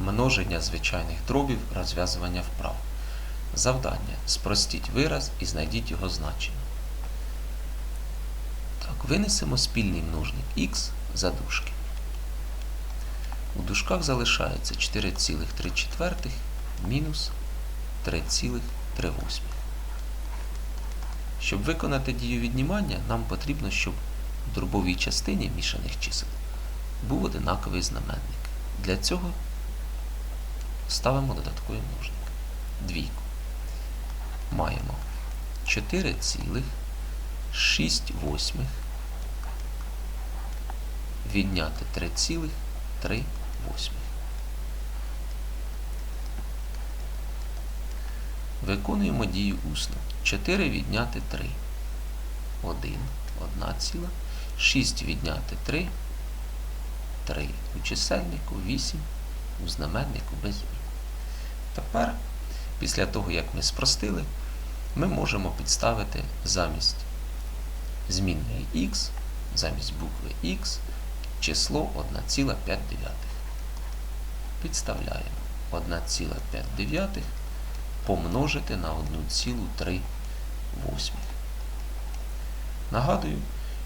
Множення звичайних дробів, розв'язування вправ. Завдання. Спростіть вираз і знайдіть його значення. Так, винесемо спільний множник х за дужки. У дужках залишається 4,3 мінус 3,3. Щоб виконати дію віднімання, нам потрібно, щоб в дробовій частині мішаних чисел був одинаковий знаменник. Для цього ставимо додатковий множник. Двійку. Маємо 4,6 восьмих відняти 3,3 восьмих. Виконуємо дію усно. 4 відняти 3. 1. 1 ціла. 6 відняти 3. 3. У чисельнику 8. У знаменнику без змін. Тепер, після того, як ми спростили, ми можемо підставити замість змінної х, замість букви х, число 1,5. Підставляємо 1,5 помножити на 1,3. Нагадую,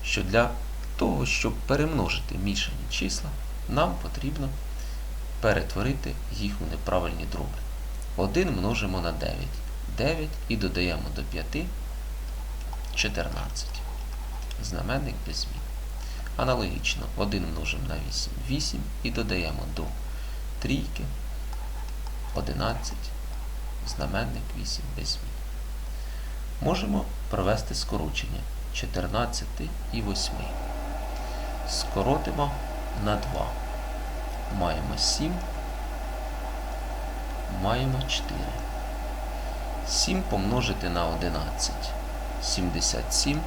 що для того, щоб перемножити мішані числа, нам потрібно перетворити їх у неправильні дроби. 1 множимо на 9. 9 і додаємо до 5 14. Знаменник без змін. Аналогічно 1 множимо на 8 8 і додаємо до трійки 11. Знаменник 8 без змін. Можемо провести скорочення 14 і 8. Скоротимо на 2. Маємо 7. Маємо 4. 7 помножити на 11. 77.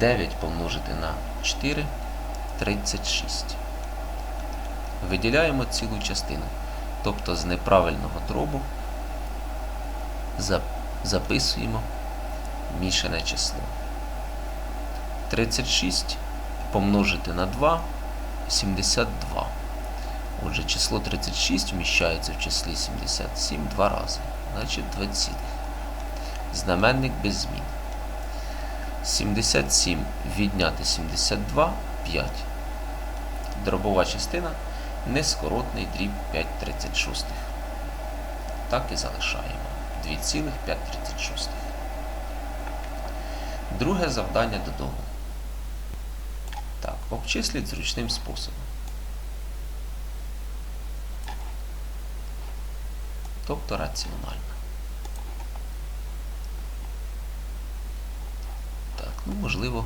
9 помножити на 4. 36. Виділяємо цілу частину. Тобто з неправильного дробу записуємо мішане число. 36 помножити на 2 72. Отже, число 36 вміщається в числі 77 два рази. Значить 2 цілих. Знаменник без змін. 77 відняти 72 5. Дробова частина нескоротний дріб 5,36. Так і залишаємо 2,536. Друге завдання додому. Так, обчисліть зручним способом. Тобто раціонально. Так, ну можливо,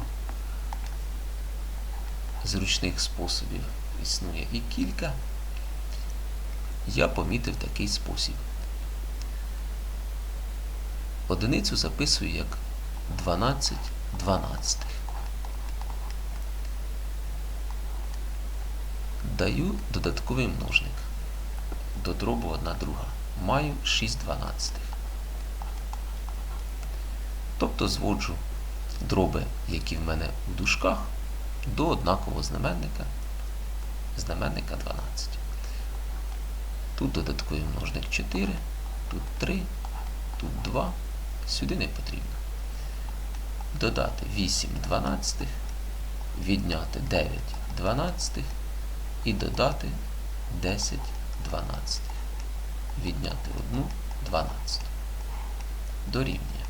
зручних способів існує і кілька. Я помітив такий спосіб. Одиницю записую як 12 12. Даю додатковий множник. До дробу 1 друга. Маю 6 12. Тобто зводжу дроби, які в мене у дужках, до однакового знаменника, знаменника 12. Тут додатковий множник 4, тут 3, тут 2, сюди не потрібно. Додати 8 12, відняти 9 12 і додати 10 12. Відняти 1 12. Дорівнює.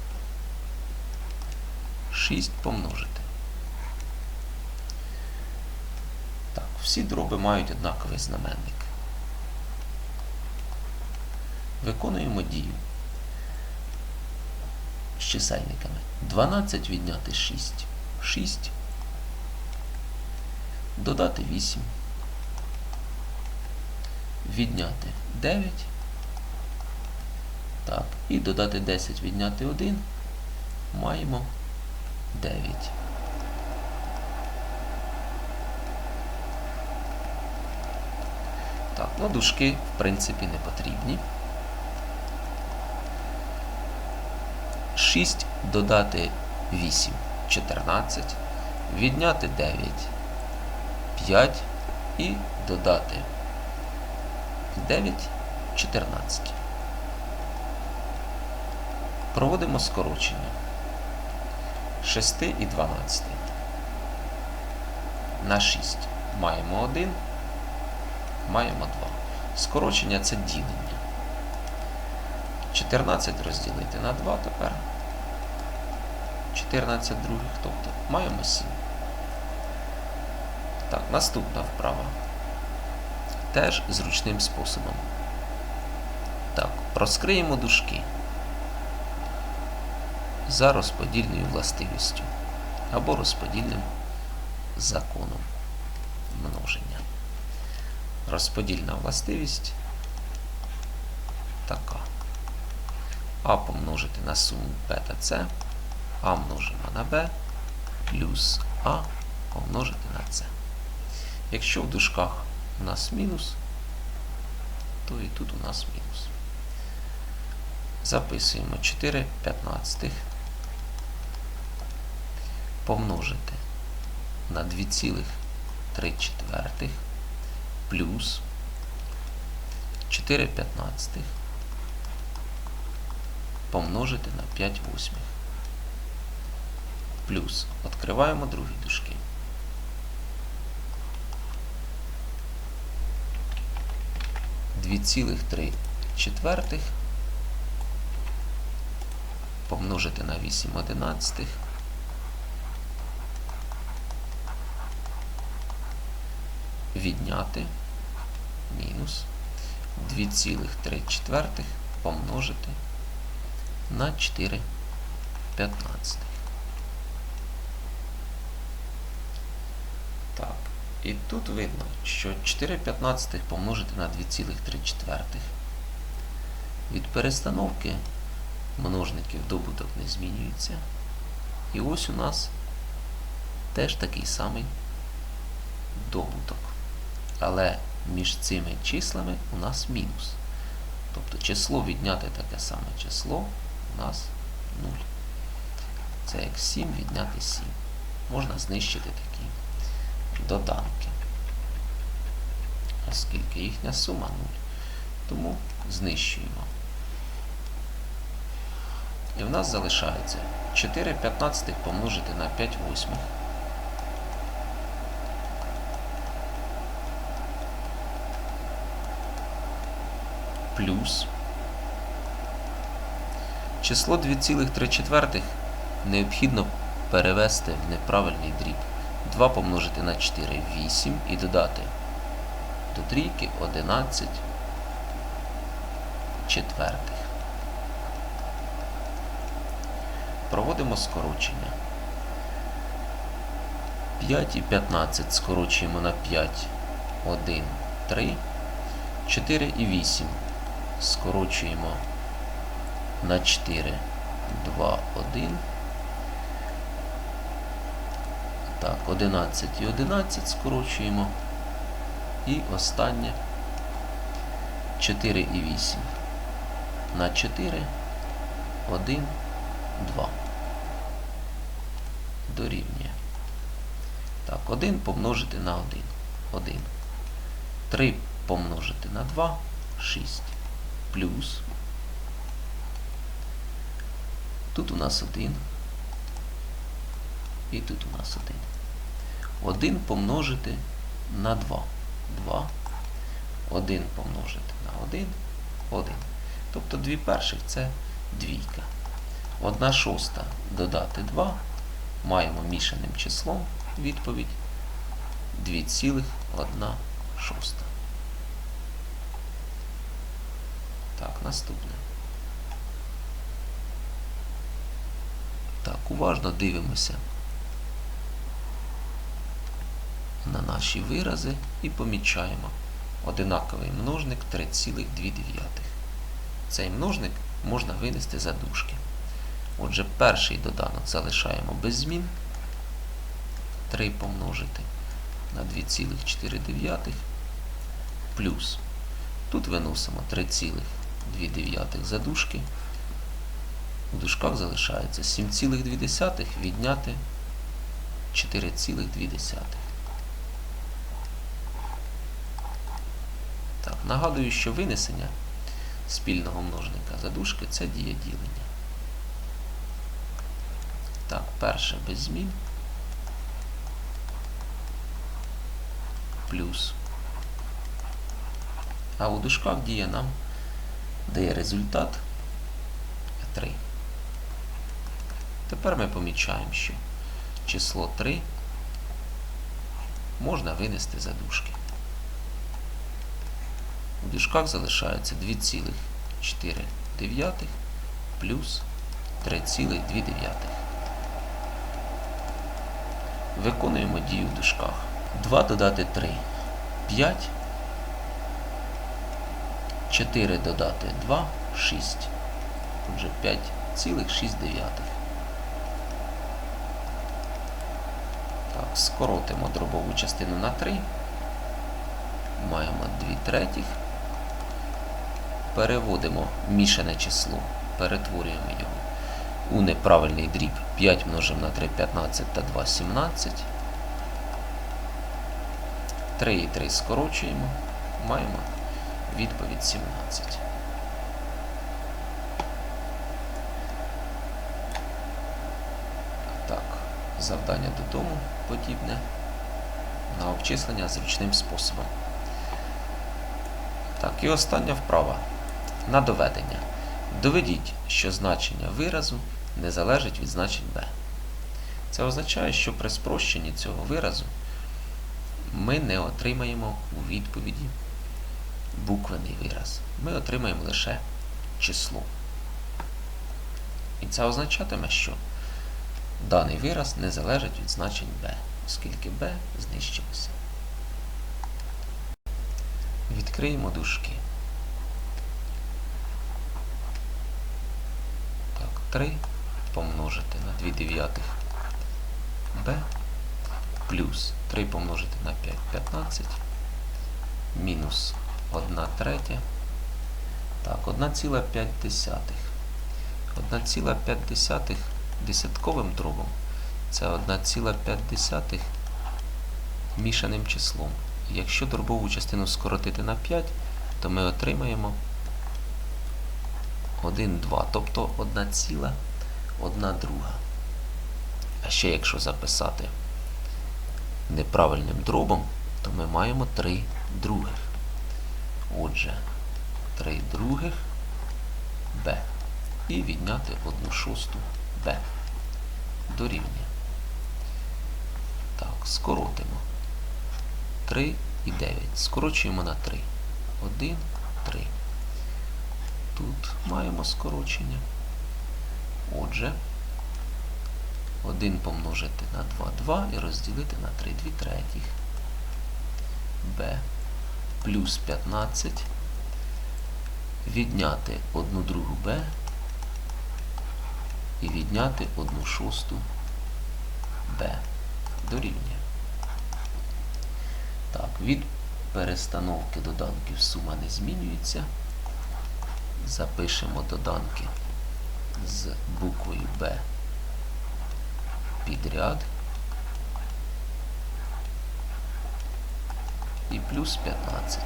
6 помножити. Так, всі дроби мають однаковий знаменник. Виконуємо дію з чисельниками. 12 відняти 6. 6. Додати 8. Відняти 9. Так, і додати 10 відняти 1. Маємо 9. Так, ну дужки, в принципі, не потрібні. 6 додати 8 14, відняти 9 5, і додати 9 14. Проводимо скорочення 6 і 12. На 6 маємо 1, маємо 2. Скорочення це ділення. 14 розділити на 2 тепер. 14 других, тобто маємо 7. Так, наступна вправа. Теж зручним способом. Так, розкриємо дужки за розподільною властивістю або розподільним законом множення. Розподільна властивість така. А помножити на суму b та c, а множимо на b, плюс а помножити на c. Якщо в дужках у нас мінус, то і тут у нас мінус. Записуємо 4 п'ятнадцятих помножити на 2,3 четвертих плюс 4 п'ятнадцятих помножити на 5 восьмих. Плюс відкриваємо другі дужки. Дві цілих три четвертих помножити на 8 одинадцятих відняти мінус 2,3 четвертих помножити на 4 п'ятнадцятих. Так, і тут видно, що 4 п'ятнадцятих помножити на 2,3. Від перестановки множників добуток не змінюється. І ось у нас теж такий самий добуток. Але між цими числами у нас мінус. Тобто число відняти таке саме число у нас 0. Це як 7 відняти 7. Можна знищити такі доданки. Оскільки їхня сума 0. Тому знищуємо. І в нас залишається 4 п'ятнадцятих помножити на 5 восьмих. Плюс число 2,3 четвертих необхідно перевести в неправильний дріб. 2 помножити на 4 8 і додати до трійки 11 четвертих. Проводимо скорочення. 5 і 15 скорочуємо на 5, 1, 3, 4 і 8 скорочуємо на 4, 2, 1. Так, 11 і 11 скорочуємо. І останнє 4 і 8. На 4, 1, 2. Дорівнює. Так, 1 помножити на 1. 1. 3 помножити на 2, 6. Плюс. Тут у нас 1. І тут у нас 1. 1 помножити на 2. 2. 1 помножити на 1. 1. Тобто 2 перших це двійка. 1 шоста додати 2. Маємо мішаним числом відповідь 2,1 шоста. Так, наступне. Так, уважно дивимося на наші вирази і помічаємо одинаковий множник 3,2. Цей множник можна винести за дужки. Отже, перший доданок залишаємо без змін. 3 помножити на 2,4 плюс. Тут виносимо 3,2 за дужки. У дужках залишається 7,2 відняти 4,2. Так, нагадую, що винесення спільного множника за дужки це дія ділення. Так, перше без змін. Плюс. А у дужках дія нам дає результат 3. Тепер ми помічаємо, що число 3 можна винести за дужки. У дужках залишається 2,4 плюс 3,2. Виконуємо дію в дужках. 2 додати 3 5. 4 додати 2 6. Отже 5,6. Так, скоротимо дробову частину на 3. Маємо 2 третіх. Переводимо мішане число, перетворюємо його у неправильний дріб. 5 множимо на 3 15 та 2 17. 3 і 3 скорочуємо. Маємо відповідь 17. Так, завдання додому подібне на обчислення зручним способом. Так, і остання вправа. На доведення. Доведіть, що значення виразу не залежить від значень b. Це означає, що при спрощенні цього виразу ми не отримаємо у відповіді буквений вираз. Ми отримаємо лише число. І це означатиме, що даний вираз не залежить від значень b, оскільки b знищилося. Відкриємо дужки. Так, 3 помножити на 2 дев'ятих b плюс 3 помножити на 5 15 мінус 1 третя. Так, 1,5. 1,5 десятковим дробом це 1,5 мішаним числом. Якщо дробову частину скоротити на 5, то ми отримаємо 1, 2, тобто 1 ціла, 1 друга. А ще якщо записати неправильним дробом, то ми маємо 3 других. Отже, 3 других b. І відняти 1 шосту b. Дорівнює. Так, скоротимо. 3 і 9. Скорочуємо на 3. 1, 3. Тут маємо скорочення. Отже, 1 помножити на 2, 2 і розділити на 3, 2 третіх. b плюс 15. Відняти 1 другу b і відняти 1 шосту b. Дорівнює. Так, від перестановки доданків сума не змінюється. Запишемо доданки з буквою B підряд. Плюс 15.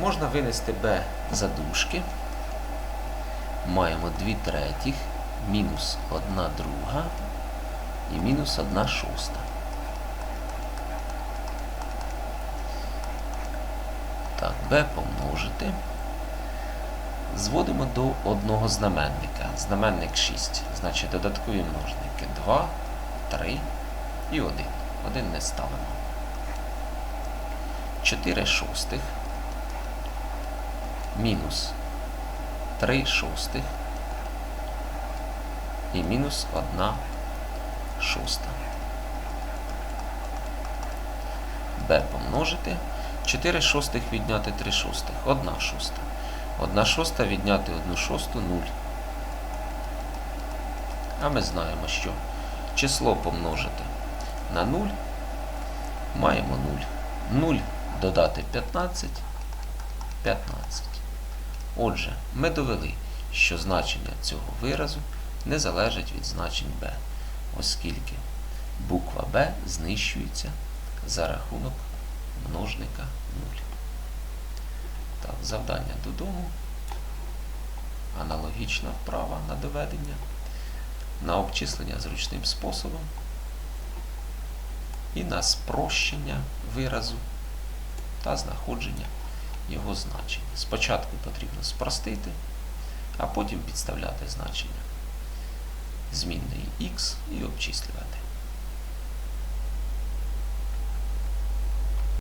Можна винести b за дужки. Маємо 2 третіх, мінус 1 друга і мінус 1 шоста. Так, b помножити. Зводимо до одного знаменника. Знаменник 6. Значить додаткові множники 2, 3 і 1. 1 не ставимо. 4 шостих. Мінус 3 шостих. І мінус 1 шоста. b помножити. 4 шостих відняти 3 шостих. 1 шоста. 1 шоста відняти 1 шосту 0. А ми знаємо, що число помножити на 0 маємо 0. 0 додати 15 15. Отже, ми довели, що значення цього виразу не залежить від значень b, оскільки буква b знищується за рахунок множника 0. Так, завдання додому. Аналогічна вправа на доведення. На обчислення зручним способом. І на спрощення виразу та знаходження його значення. Спочатку потрібно спростити, а потім підставляти значення змінної x і обчислювати.